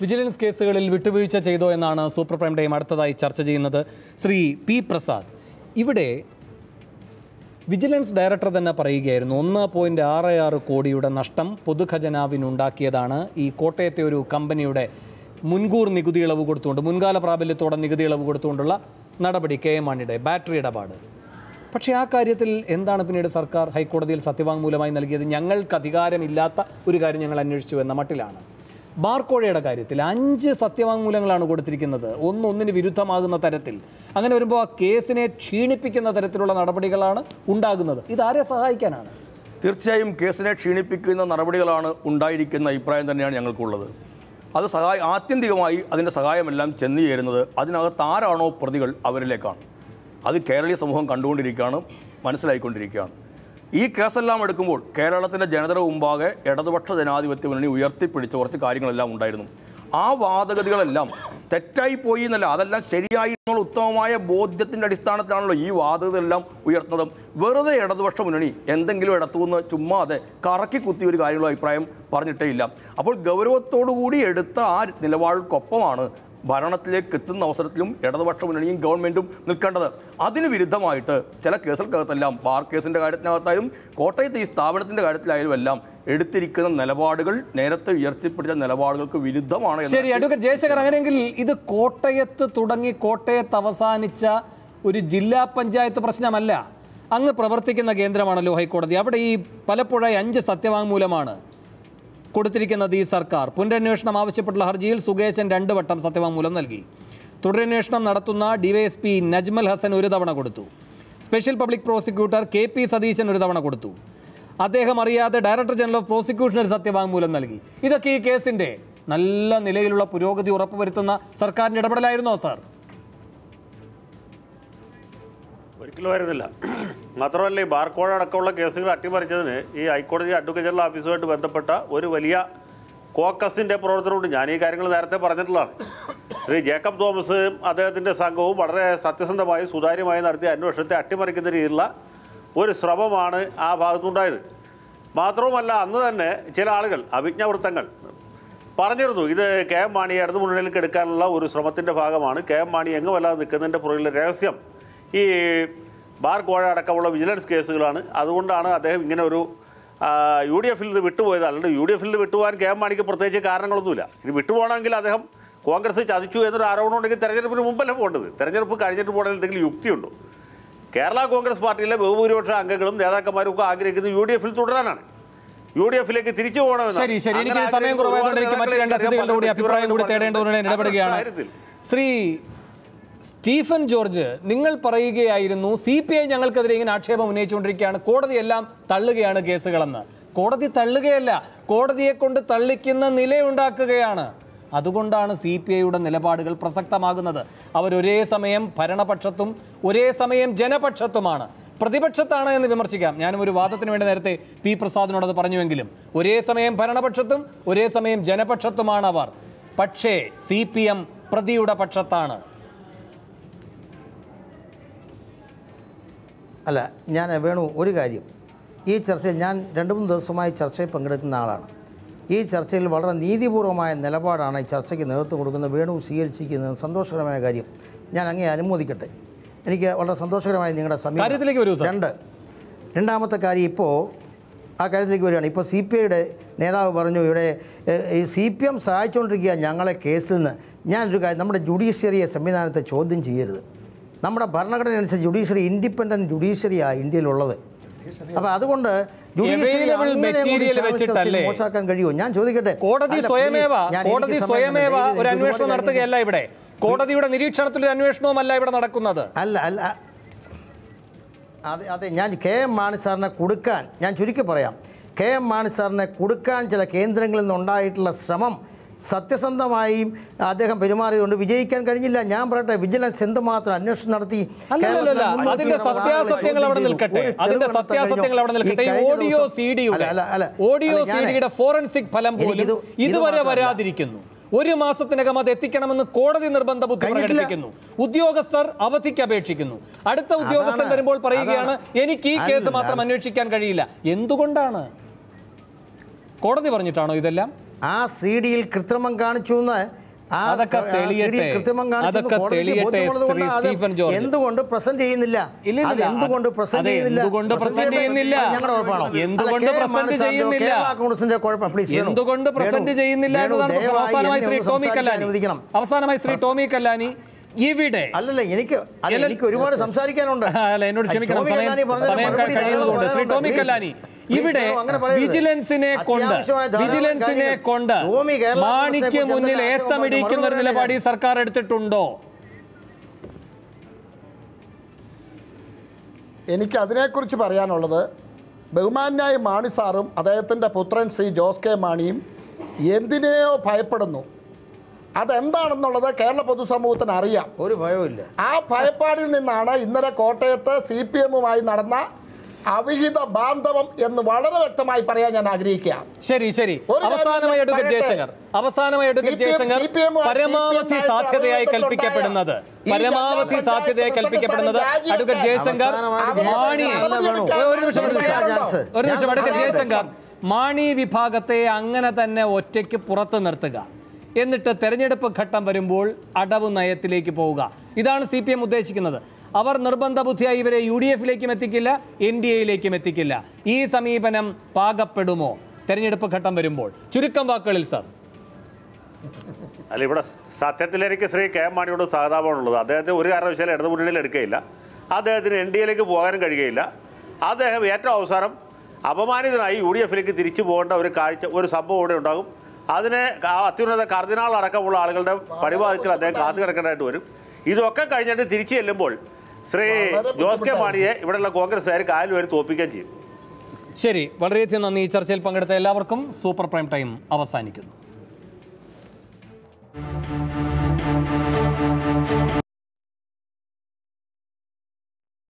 Vigilance കേസുകളിൽ വിട്ടുവീഴ്ച ചെയ്തോ എന്നാണ് സൂപ്പർ പ്രൈം ടൈം അടുത്തതായി ചർച്ച ചെയ്യുന്നത് ശ്രീ പി പ്രസാദ്. ഇവിടെ വിജിലൻസ് ഡയറക്ടർ തന്നെ പറയുകയായിരുന്നു ഒന്ന് പോയിന്റ് ആറ് ആറ് കോടിയുടെ നഷ്ടം പൊതുഖജനാവിനുണ്ടാക്കിയതാണ്. ഈ കോട്ടയത്തെ ഒരു കമ്പനിയുടെ മുൻകൂർ നികുതി ഇളവ് കൊടുത്തുകൊണ്ട് മുൻകാല പ്രാബല്യത്തോടെ നികുതി ഇളവ് കൊടുത്തുകൊണ്ടുള്ള നടപടി കെ എം മാണിയുടെ ബാറ്ററി ഇടപാട്. പക്ഷേ ആ കാര്യത്തിൽ എന്താണ് പിന്നീട് സർക്കാർ ഹൈക്കോടതിയിൽ സത്യവാങ്മൂലമായി നൽകിയത്? ഞങ്ങൾക്ക് അധികാരമില്ലാത്ത ഒരു കാര്യം ഞങ്ങൾ അന്വേഷിച്ചു എന്ന മട്ടിലാണ്. ബാർക്കോഴയുടെ കാര്യത്തിൽ അഞ്ച് സത്യവാങ്മൂലങ്ങളാണ് കൊടുത്തിരിക്കുന്നത്. ഒന്നൊന്നിന് വിരുദ്ധമാകുന്ന തരത്തിൽ. അങ്ങനെ വരുമ്പോൾ ആ കേസിനെ ക്ഷീണിപ്പിക്കുന്ന തരത്തിലുള്ള നടപടികളാണ് ഉണ്ടാകുന്നത്. ഇതാരെ സഹായിക്കാനാണ്? തീർച്ചയായും കേസിനെ ക്ഷീണിപ്പിക്കുന്ന നടപടികളാണ് ഉണ്ടായിരിക്കുന്ന അഭിപ്രായം തന്നെയാണ് ഞങ്ങൾക്കുള്ളത്. അത് സഹായ ആത്യന്തികമായി അതിന്റെ സഹായമെല്ലാം ചെന്നു ചേരുന്നത് അതിനകത്ത് ആരാണോ പ്രതികൾ അവരിലേക്കാണ്. അത് കേരളീയ സമൂഹം കണ്ടുകൊണ്ടിരിക്കുകയാണ് മനസ്സിലായിക്കൊണ്ടിരിക്കുകയാണ്. ഈ കേസെല്ലാം എടുക്കുമ്പോൾ കേരളത്തിന്റെ ജനതയുടെ മുമ്പാകെ ഇടതുപക്ഷ ജനാധിപത്യ മുന്നണി ഉയർത്തിപ്പിടിച്ച കുറച്ച് കാര്യങ്ങളെല്ലാം ഉണ്ടായിരുന്നു. ആ വാദഗതികളെല്ലാം തെറ്റായി പോയി എന്നല്ല അതെല്ലാം ശരിയായി എന്നുള്ള ഉത്തമമായ ബോധ്യത്തിന്റെ അടിസ്ഥാനത്തിലാണല്ലോ ഈ വാദഗതികളെല്ലാം ഉയർത്തുന്നത്. വെറുതെ ഇടതുപക്ഷ മുന്നണി എന്തെങ്കിലും ഇടത്തുനിന്ന് ചുമ്മാതെ കറക്കി കുത്തി ഒരു കാര്യമുള്ള അഭിപ്രായം പറഞ്ഞിട്ടേ ഇല്ല. അപ്പോൾ ഗൗരവത്തോടു കൂടി എടുത്ത ആ നിലപാടുക്കൊപ്പമാണ് ഭരണത്തിലേക്ക് എത്തുന്ന അവസരത്തിലും ഇടതുപക്ഷ മുന്നണിയും ഗവൺമെന്റും നിൽക്കേണ്ടത്. അതിന് വിരുദ്ധമായിട്ട് ചില കേസുകൾക്കകത്തെല്ലാം ബാർ കേസിന്റെ കാര്യത്തിനകത്തായാലും കോട്ടയത്തെ ഈ സ്ഥാപനത്തിന്റെ കാര്യത്തിലായാലും എല്ലാം എടുത്തിരിക്കുന്ന നിലപാടുകൾ നേരത്തെ ഉയർത്തിപ്പിടിച്ച നിലപാടുകൾക്ക് വിരുദ്ധമാണ് ശരി അഡ്വക്കേറ്റ് ജയശേഖർ അങ്ങനെയെങ്കിൽ ഇത് കോട്ടയത്ത് തുടങ്ങി കോട്ടയത്ത് അവസാനിച്ച ഒരു ജില്ലാ പഞ്ചായത്ത് പ്രശ്നമല്ല. അങ്ങ് പ്രവർത്തിക്കുന്ന കേന്ദ്രമാണല്ലോ ഹൈക്കോടതി. അവിടെ ഈ പലപ്പോഴായി അഞ്ച് സത്യവാങ്മൂലമാണ്. കൊടുത്തിരിക്കുന്നത് ഈ സർക്കാർ. പുനരന്വേഷണം ആവശ്യപ്പെട്ടുള്ള ഹർജിയിൽ സുകേശൻ രണ്ട് വട്ടം സത്യവാങ്മൂലം നൽകി. തുടരന്വേഷണം നടത്തുന്ന ഡിവൈഎസ്പി നജ്മൽ ഹസൻ ഒരു തവണ കൊടുത്തു. Special public prosecutor K P Satheesan ഒരു തവണ കൊടുത്തു. അദ്ദേഹം അറിയാതെ ഡയറക്ടർ ജനറൽ ഓഫ് പ്രോസിക്യൂഷൻ ഒരു സത്യവാങ്മൂലം നൽകി. ഇതൊക്കെ ഈ കേസിന്റെ നല്ല നിലയിലുള്ള പുരോഗതി ഉറപ്പുവരുത്തുന്ന സർക്കാരിന്റെ ഇടപെടലായിരുന്നോ സാർ? ആയിരുന്നില്ല. മാത്രമല്ല ഈ ബാർക്കോഴ അടക്കമുള്ള കേസുകൾ അട്ടിമറിച്ചതിന് ഈ ഹൈക്കോടതി അഡ്വക്കേറ്റ് ജനറൽ ഓഫീസുമായിട്ട് ബന്ധപ്പെട്ട ഒരു വലിയ കോക്കസിന്റെ പ്രവർത്തനമുണ്ട്. ഞാൻ ഈ കാര്യങ്ങൾ നേരത്തെ പറഞ്ഞിട്ടുള്ളതാണ്. ശ്രീ ജേക്കബ് തോമസ് അദ്ദേഹത്തിന്റെ സംഘവും വളരെ സത്യസന്ധമായി സുതാര്യമായി നടത്തിയ അന്വേഷണത്തെ അട്ടിമറിക്കുന്ന രീതിയിലുള്ള ഒരു ശ്രമമാണ് ആ ഭാഗത്തുണ്ടായത് മാത്രവുമല്ല അന്ന് തന്നെ ചില ആളുകൾ അഭിജ്ഞവൃത്തങ്ങൾ പറഞ്ഞിരുന്നു ഇത് കെ എം മാണി ഇടത് മുന്നണിയിലേക്ക് എടുക്കാനുള്ള ഒരു ശ്രമത്തിന്റെ ഭാഗമാണ്. കെ എം മാണി എങ്ങുമല്ലാതെ നിൽക്കുന്നതിന്റെ പുറകിലെ രഹസ്യം ഈ ബാർ കോഴ അടക്കമുള്ള വിജിലൻസ് കേസുകളാണ്. അതുകൊണ്ടാണ് അദ്ദേഹം ഇങ്ങനെ ഒരു യു ഡി എഫിൽ നിന്ന് വിട്ടുപോയത്. അല്ലാണ്ട് യു ഡി എഫിൽ നിന്ന് വിട്ടുപോകാൻ കെ എം മാണിക്ക് പ്രത്യേകിച്ച് കാരണങ്ങളൊന്നുമില്ല. ഇനി വിട്ടുപോകണമെങ്കിൽ അദ്ദേഹം കോൺഗ്രസ് ചതിച്ചു എന്നൊരു ആരോപണം ഉണ്ടെങ്കിൽ തെരഞ്ഞെടുപ്പിന് മുമ്പല്ല പോകേണ്ടത്? തെരഞ്ഞെടുപ്പ് കഴിഞ്ഞിട്ട് പോകണമെങ്കിൽ എന്തെങ്കിലും യുക്തിയുണ്ടോ? കേരള കോൺഗ്രസ് പാർട്ടിയിലെ ബഹുഭൂരിപക്ഷ അംഗങ്ങളും നേതാക്കന്മാരും ഒക്കെ ആഗ്രഹിക്കുന്നത് യു ഡി എഫിൽ തുടരാനാണ്. യു ഡി എഫിലേക്ക് തിരിച്ചു പോകണമെന്ന് ശരി ശരി. എനിക്ക് സമയം കുറവായതുകൊണ്ട് എനിക്ക് മറ്റു രണ്ട് നേതാക്കളെ അതിഥികളുടെ കൂടി അഭിപ്രായം കൂടി തേടേണ്ടതുകൊണ്ട് ഇടപെടുകയാണ്. ശ്രീ സ്റ്റീഫൻ ജോർജ് നിങ്ങൾ പറയുകയായിരുന്നു സി പി ഐ ഞങ്ങൾക്കെതിരെ ഇങ്ങനെ ആക്ഷേപം ഉന്നയിച്ചുകൊണ്ടിരിക്കുകയാണ്. കോടതിയെല്ലാം തള്ളുകയാണ് കേസുകളെന്ന്. കോടതി തള്ളുകയല്ല കോടതിയെ കൊണ്ട് തള്ളിക്കുന്ന നിലയുണ്ടാക്കുകയാണ്. അതുകൊണ്ടാണ് സി പി ഐയുടെ നിലപാടുകൾ പ്രസക്തമാകുന്നത്. അവർ ഒരേ സമയം ഭരണപക്ഷത്തും ഒരേ സമയം ജനപക്ഷത്തുമാണ്. പ്രതിപക്ഷത്താണ് എന്ന് വിമർശിക്കാം. ഞാനും ഒരു വാദത്തിന് വേണ്ടി നേരത്തെ പി പ്രസാദിനോടത് പറഞ്ഞുവെങ്കിലും ഒരേ സമയം ഭരണപക്ഷത്തും ഒരേ സമയം ജനപക്ഷത്തുമാണ് അവർ. പക്ഷേ സി പ്രതിയുടെ പക്ഷത്താണ്. അല്ല ഞാൻ വേണു ഒരു കാര്യം. ഈ ചർച്ചയിൽ ഞാൻ രണ്ട് മൂന്ന് ദിവസമായി ചർച്ചയിൽ പങ്കെടുക്കുന്ന ആളാണ്. ഈ ചർച്ചയിൽ വളരെ നീതിപൂർവമായ നിലപാടാണ് ഈ ചർച്ചയ്ക്ക് നേതൃത്വം കൊടുക്കുന്ന വേണു സ്വീകരിച്ചിരിക്കുന്നത് സന്തോഷകരമായ കാര്യം. ഞാൻ അങ്ങേ അനുമോദിക്കട്ടെ. എനിക്ക് വളരെ സന്തോഷകരമായി നിങ്ങളുടെ സർ. രണ്ട് രണ്ടാമത്തെ കാര്യം ഇപ്പോൾ ആ കാര്യത്തിലേക്ക് വരികയാണ്. ഇപ്പോൾ സി പി ഐയുടെ നേതാവ് പറഞ്ഞു ഇവിടെ ഈ സി പി എം സഹായിച്ചുകൊണ്ടിരിക്കുക ഞങ്ങളെ കേസിൽ നിന്ന്. ഞാനൊരു കാര്യം നമ്മുടെ ജുഡീഷ്യറിയെ സംവിധാനത്തെ ചോദ്യം ചെയ്യരുത്. നമ്മുടെ ഭരണഘടന അനുസരിച്ച് ജുഡീഷ്യറി ഇൻഡിപെൻഡന്റ് ജുഡീഷ്യറിയാണ് ഇന്ത്യയിലുള്ളത്. അപ്പോൾ അതുകൊണ്ട് മോശമാക്കാൻ കഴിയുമോ? ഞാൻ ചോദിക്കട്ടെ? കോടതി സ്വയമേവ കോടതി സ്വയമേവ ഒരു അന്വേഷണം നടത്തുകയല്ല ഇവിടെ. കോടതിയുടെ നിരീക്ഷണത്തിൽ ഒരു അന്വേഷണവുമല്ല ഇവിടെ നടക്കുന്നത്. അല്ല അല്ല അതെ അതെ ഞാൻ കെ എം മാണി സാറിനെ കൊടുക്കാൻ ഞാൻ ചുരുക്കി പറയാം. കെ എം മാണി സാറിനെ കൊടുക്കാൻ ചില കേന്ദ്രങ്ങളിൽ നിന്നുണ്ടായിട്ടുള്ള ശ്രമം സത്യസന്ധമായും അദ്ദേഹം പെരുമാറിയതുകൊണ്ട് വിജയിക്കാൻ കഴിഞ്ഞില്ല. ഞാൻ പറയട്ടെ വിജിലൻസ് എന്തുമാത്രം അന്വേഷണം നടത്തി? അതിന്റെ സത്യാസത്യങ്ങൾ അവിടെ നിൽക്കട്ടെ. അതിന്റെ സത്യാസത്യങ്ങൾ അവിടെ നിൽക്കട്ടെ. ഓഡിയോ സി ഡിയുടെ. ഓഡിയോ അല്ല, സി ഡിയുടെ ഫോറൻസിക് ഫലം പോലും ഇതുവരെ വരാതിരിക്കുന്നു. ഒരു മാസത്തിനകം അത് എത്തിക്കണമെന്ന് കോടതി നിർബന്ധ ബുദ്ധി പ്രകടിപ്പിക്കുന്നു. ഉദ്യോഗസ്ഥർ അവധിക്ക് അപേക്ഷിക്കുന്നു. അടുത്ത ഉദ്യോഗസ്ഥൻ വരുമ്പോൾ പറയുകയാണ്. എനിക്ക് ഈ കേസ് മാത്രം അന്വേഷിക്കാൻ കഴിയില്ല. എന്തുകൊണ്ടാണ്? കോടതി പറഞ്ഞിട്ടാണോ ഇതെല്ലാം? ആ സി ഡിയിൽ കൃത്രിമം കാണിച്ചു എന്ന് അതൊക്കെ തെളിയട്ടെ. എന്തുകൊണ്ട് പ്രസന്റ് ചെയ്യുന്നില്ല? എന്തുകൊണ്ട് പ്രസന്റ് ചെയ്യുന്നില്ല? എന്തുകൊണ്ട് present ചെയ്യുന്നില്ല? എന്തുകൊണ്ട് സാറിന്റെയോ ചെയ്യുന്നില്ല? കേരള കോൺഗ്രസിന്റെ കുഴപ്പം. പ്ലീസ് എന്തുകൊണ്ട് പ്രസന്റ് ചെയ്യുന്നില്ല. അവസാനമായി ശ്രീ ടോമി കല്ലാനി. അനുവദിക്കണം. അവസാനമായി ശ്രീ ടോമി കല്ലാനി ഇവിടെ. അല്ലല്ല എനിക്ക് എനിക്ക് ഒരുപാട് സംസാരിക്കാനുണ്ട്. അല്ല എന്നോട് ക്ഷമിക്കണം. സമയം കഴിയുന്നതുകൊണ്ട് ശ്രീ ടോമി കല്ലാനി. ഇവിടെ. വിജിലൻസിനെ കൊണ്ട് വിജിലൻസിനെ കൊണ്ട് മാണിക്ക് മുന്നിൽ ഏത്തമിടിയിക്കുന്ന ഏത്തമിടിക്കുന്ന ഒരു നിലപാട് ഈ സർക്കാർ എടുത്തിട്ടുണ്ടോ? എനിക്ക് അതിനെക്കുറിച്ച് പറയാനുള്ളത് ബഹുമാന്യായ മാണി സാറും അദ്ദേഹത്തിന്റെ പുത്രൻ ശ്രീ ജോസ് കെ മാണിയും എന്തിനെയോ ഭയപ്പെടുന്നു. അതെന്താണെന്നുള്ളത് കേരള പൊതുസമൂഹത്തിന് അറിയാം. ഒരു ഭയവുമില്ല. ആ ഭയപ്പാടിൽ നിന്നാണ് ഇന്നലെ കോട്ടയത്ത് സി പി എമ്മുമായി നടന്ന അവിഹിത ബാന്ധവം എന്ന് വളരെ വ്യക്തമായി പറയാൻ ഞാൻ ആഗ്രഹിക്കുകയാണ്. ശരി ശരി. അവസാനമായി ജയശങ്കർ. അവസാനമായി ജയശങ്കർ. പരമാവധി സാധ്യതയായി കൽപ്പിക്കപ്പെടുന്നത്. പരമാവധി സാധ്യതയായി കൽപ്പിക്കപ്പെടുന്നത് അടുക്കൽ ജയശങ്കർ മാണിയെ മാണി. ഒരു നിമിഷം ഒരു നിമിഷം അടുക്കൽ ജയശങ്കർ. മാണി വിഭാഗത്തെ അങ്ങനെ തന്നെ ഒറ്റയ്ക്ക് പുറത്തു നിർത്തുക. എന്നിട്ട് തെരഞ്ഞെടുപ്പ് ഘട്ടം വരുമ്പോൾ അടവ് നയത്തിലേക്ക് പോവുക. ഇതാണ് സി പി എം ഉദ്ദേശിക്കുന്നത്. അവർ നിർബന്ധ ബുദ്ധിയായി ഇവരെ യു ഡി എഫിലേക്കും എത്തിക്കില്ല എൻ ഡി എയിലേക്കും എത്തിക്കില്ല. ഈ സമീപനം പാകപ്പെടുമോ? തെരഞ്ഞെടുപ്പ് ഘട്ടം വരുമ്പോൾ. ചുരുക്കം വാക്കുകളിൽ സാർ. അല്ല ഇവിടെ സത്യത്തിൽ എനിക്ക് ശ്രീ കെ എം മാണിയോട് സഹതാപമാണുള്ളത് അദ്ദേഹത്തെ ഒരു കാരണവശാലും ഇടതു മുന്നണിയിൽ എടുക്കുകയില്ല. അദ്ദേഹത്തിന് എൻ ഡി എയിലേക്ക് പോകാനും കഴിയുകയില്ല. അദ്ദേഹം ഏറ്റവും അവസാനം അപമാനിതനായി യു ഡി എഫിലേക്ക് തിരിച്ചു പോകേണ്ട ഒരു കാഴ്ച ഒരു സംഭവം ഇവിടെ ഉണ്ടാകും. അതിനെ അത്യുന്നത കർദിനാൾ അടക്കമുള്ള ആളുകളുടെ പടിവാതിക്കൽ അദ്ദേഹം കാത്തു കിടക്കേണ്ടതായിട്ട് വരും. ഇതൊക്കെ കഴിഞ്ഞിട്ട് തിരിച്ചു ചെല്ലുമ്പോൾ ശ്രീ ജോസ് കെ മാണിയെ ഇവിടെയുള്ള കോൺഗ്രസ്സുകാർ കാലിൽ വരെ തോൽപ്പിക്കുകയും ചെയ്യും ശരി വളരെയധികം നന്ദി. ഈ ചർച്ചയിൽ പങ്കെടുത്ത എല്ലാവർക്കും സൂപ്പർ പ്രൈം ടൈം അവസാനിക്കുന്നു.